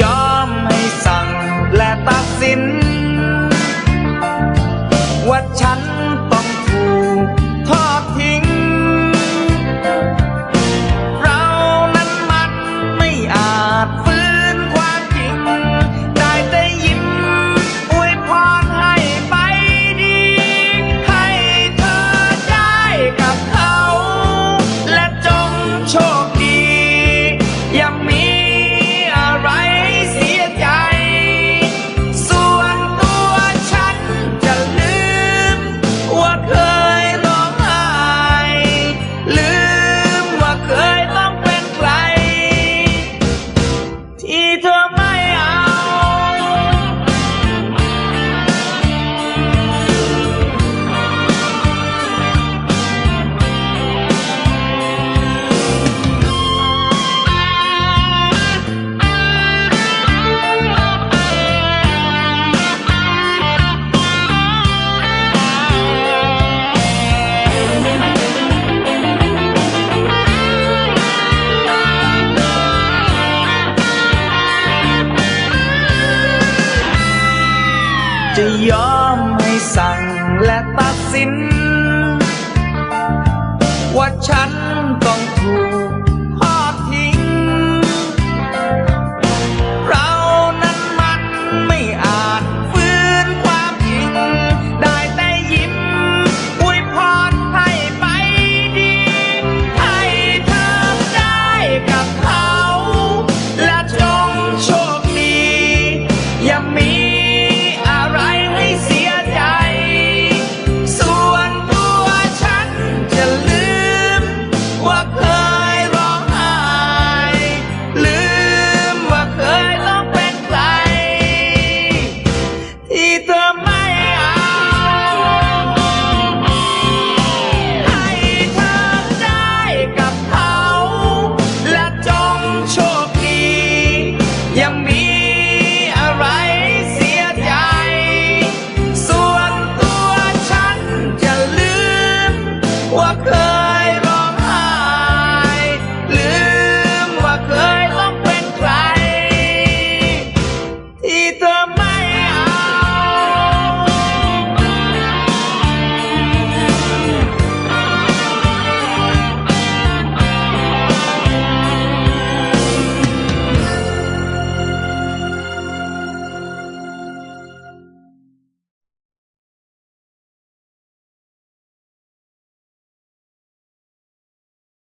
ยอมให้สั่งและตัดสิน ว่าฉัน จะยอมให้สั่งและตัดสิน ว่าฉันต้อง